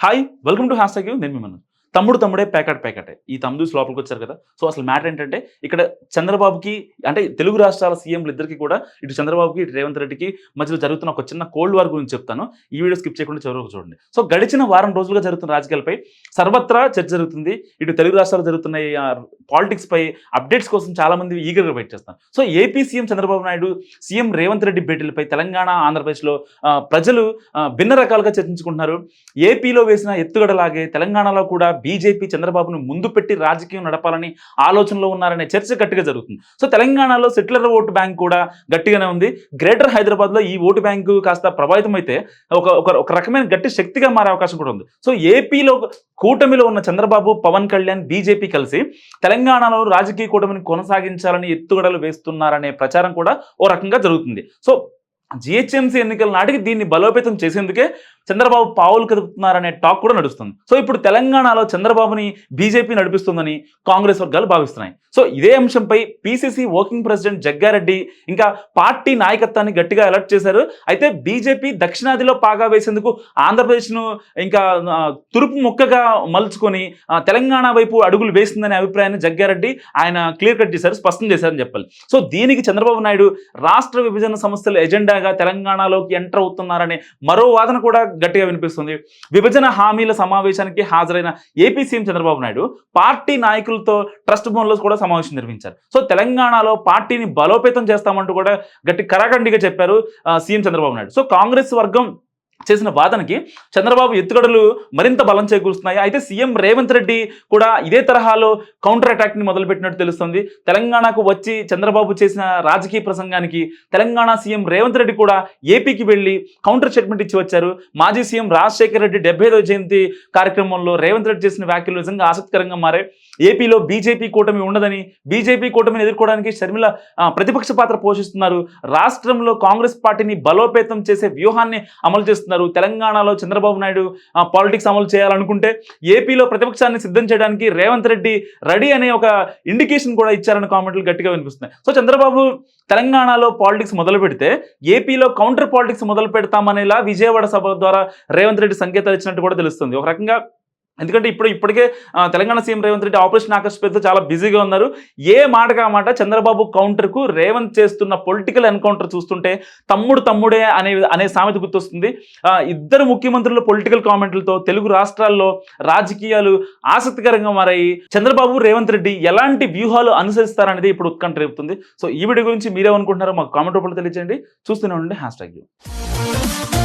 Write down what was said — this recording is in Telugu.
Hi welcome to hash tag నేను మిమ్మల్ని తమ్ముడు తమ్ముడే ప్యాకెట్ ప్యాకెటే ఈ తమ్ముడు లోపలికి వచ్చారు కదా. సో అసలు మ్యాటర్ ఏంటంటే ఇక్కడ చంద్రబాబుకి అంటే తెలుగు రాష్ట్రాల సీఎంలు ఇద్దరికి కూడా ఇటు చంద్రబాబుకి ఇటు రేవంత్ రెడ్డికి మధ్యలో జరుగుతున్న ఒక చిన్న కోల్డ్ వార్ గురించి చెప్తాను. ఈ వీడియో స్కిప్ చేయకుండా చివరికి చూడండి. సో గడిచిన వారం రోజులుగా జరుగుతున్న రాజకీయాలపై సర్వత్రా చర్చ జరుగుతుంది. ఇటు తెలుగు రాష్ట్రాలు జరుగుతున్న పాలిటిక్స్ పై అప్డేట్స్ కోసం చాలా మంది ఈగర్గా వెయిట్ చేస్తారు so AP CM Chandrababu Naidu CM Revanth Reddy భేటీలపై Telangana ఆంధ్రప్రదేశ్లో ప్రజలు భిన్న రకాలుగా చర్చించుకుంటున్నారు. ఏపీలో వేసిన ఎత్తుగడలాగే తెలంగాణలో కూడా బీజేపీ చంద్రబాబును ముందు పెట్టి రాజకీయం నడపాలని ఆలోచనలో ఉన్నారనే చర్చ గట్టిగా జరుగుతుంది. సో తెలంగాణలో సెటిలర్ ఓటు బ్యాంక్ కూడా గట్టిగానే ఉంది. గ్రేటర్ హైదరాబాద్లో ఈ ఓటు బ్యాంకు కాస్త ప్రభావితం అయితే ఒక ఒక ఒక రకమైన గట్టి శక్తిగా మారే అవకాశం కూడా ఉంది. సో ఏపీలో కూటమిలో ఉన్న చంద్రబాబు పవన్ కళ్యాణ్ బీజేపీ కలిసి తెలంగాణలో రాజకీయ కూటమిని కొనసాగించాలని ఎత్తుగడలు వేస్తున్నారనే ప్రచారం కూడా ఓ రకంగా జరుగుతుంది. సో జిహెచ్ఎంసీ ఎన్నికల నాటికి దీన్ని బలోపేతం చేసేందుకే చంద్రబాబు పావులు కదుపుతున్నారనే టాక్ కూడా నడుస్తుంది. సో ఇప్పుడు తెలంగాణలో చంద్రబాబుని బీజేపీ నడిపిస్తుందని కాంగ్రెస్ వర్గాలు భావిస్తున్నాయి. సో ఇదే అంశంపై పిసిసి వర్కింగ్ ప్రెసిడెంట్ జగ్గారెడ్డి ఇంకా పార్టీ నాయకత్వాన్ని గట్టిగా అలర్ట్ చేశారు. అయితే బీజేపీ దక్షిణాదిలో పాగా వేసేందుకు ఆంధ్రప్రదేశ్ను ఇంకా తురుపు ముక్కగా మలుచుకొని తెలంగాణ వైపు అడుగులు వేసిందనే అభిప్రాయాన్ని జగ్గారెడ్డి ఆయన క్లియర్ కట్ చేశారు స్పష్టం చేశారని చెప్పాలి. సో దీనికి చంద్రబాబు నాయుడు రాష్ట్ర విభజన సమస్యల ఎజెండాగా తెలంగాణలోకి ఎంటర్ అవుతున్నారనే మరో వాదన కూడా గట్టిగా వినిపిస్తుంది. విభజన హామీల సమావేశానికి హాజరైన AP CM Chandrababu Naidu party నాయకులతో ట్రస్ట్ భవన్లో కూడా సమావేశం నిర్వహించారు. సో తెలంగాణలో పార్టీని బలోపేతం చేస్తామంటూ కూడా గట్టి కరాఖండిగా చెప్పారు సీఎం చంద్రబాబు నాయుడు. సో కాంగ్రెస్ వర్గం చేసిన వాదనకి చంద్రబాబు ఎత్తుగడలు మరింత బలం చేకూరుస్తున్నాయి. అయితే సీఎం రేవంత్ రెడ్డి కూడా ఇదే తరహాలో కౌంటర్ అటాక్ని మొదలుపెట్టినట్టు తెలుస్తుంది. తెలంగాణకు వచ్చి చంద్రబాబు చేసిన రాజకీయ ప్రసంగానికి తెలంగాణ సీఎం రేవంత్ రెడ్డి కూడా ఏపీకి వెళ్ళి కౌంటర్ స్టేట్మెంట్ ఇచ్చి వచ్చారు. మాజీ సీఎం రాజశేఖర రెడ్డి డెబ్బై జయంతి కార్యక్రమంలో రేవంత్ రెడ్డి చేసిన వ్యాఖ్యలు నిజంగా ఆసక్తికరంగా మారాయి. ఏపీలో బీజేపీ కూటమి ఉండదని బీజేపీ కూటమిని ఎదుర్కోవడానికి షర్మిల ప్రతిపక్ష పాత్ర పోషిస్తున్నారు. రాష్ట్రంలో కాంగ్రెస్ పార్టీని బలోపేతం చేసే వ్యూహాన్ని అమలు చేస్తున్నారు. తెలంగాణలో చంద్రబాబు నాయుడు పాలిటిక్స్ అమలు చేయాలనుకుంటే ఏపీలో ప్రతిపక్షాన్ని సిద్ధం చేయడానికి రేవంత్ రెడ్డి రెడీ అనే ఒక ఇండికేషన్ కూడా ఇచ్చారని కామెంట్లు గట్టిగా వినిపిస్తున్నాయి. సో చంద్రబాబు తెలంగాణలో పాలిటిక్స్ మొదలు పెడితే ఏపీలో కౌంటర్ పాలిటిక్స్ మొదలు పెడతామనేలా విజయవాడ సభ ద్వారా రేవంత్ రెడ్డి సంకేతాలు ఇచ్చినట్టు కూడా తెలుస్తుంది. ఒక రకంగా ఎందుకంటే ఇప్పుడు ఇప్పటికే ఆ, తెలంగాణ సీఎం రేవంత్ రెడ్డి ఆపరేషన్ ఆకర్ష్ పేరుతో చాలా బిజీగా ఉన్నారు. ఏ మాటగా కామాట చంద్రబాబు కౌంటర్కు రేవంత్ చేస్తున్న పొలిటికల్ ఎన్కౌంటర్ చూస్తుంటే తమ్ముడు తమ్ముడే అనే అనే సామెత గుర్తొస్తుంది. ఇద్దరు ముఖ్యమంత్రుల పొలిటికల్ కామెంట్లతో తెలుగు రాష్ట్రాల్లో రాజకీయాలు ఆసక్తికరంగా మారాయి. చంద్రబాబు రేవంత్ రెడ్డి ఎలాంటి వ్యూహాలు అనుసరిస్తారనేది ఇప్పుడు ఉత్కంఠ రేపుతుంది. సో ఈ వీడియో గురించి మీరేమనుకుంటున్నారో మాకు కామెంట్ రూపంలో తెలియజేయండి చూస్తూనే ఉండండి హ్యాష్ ట్యాగ్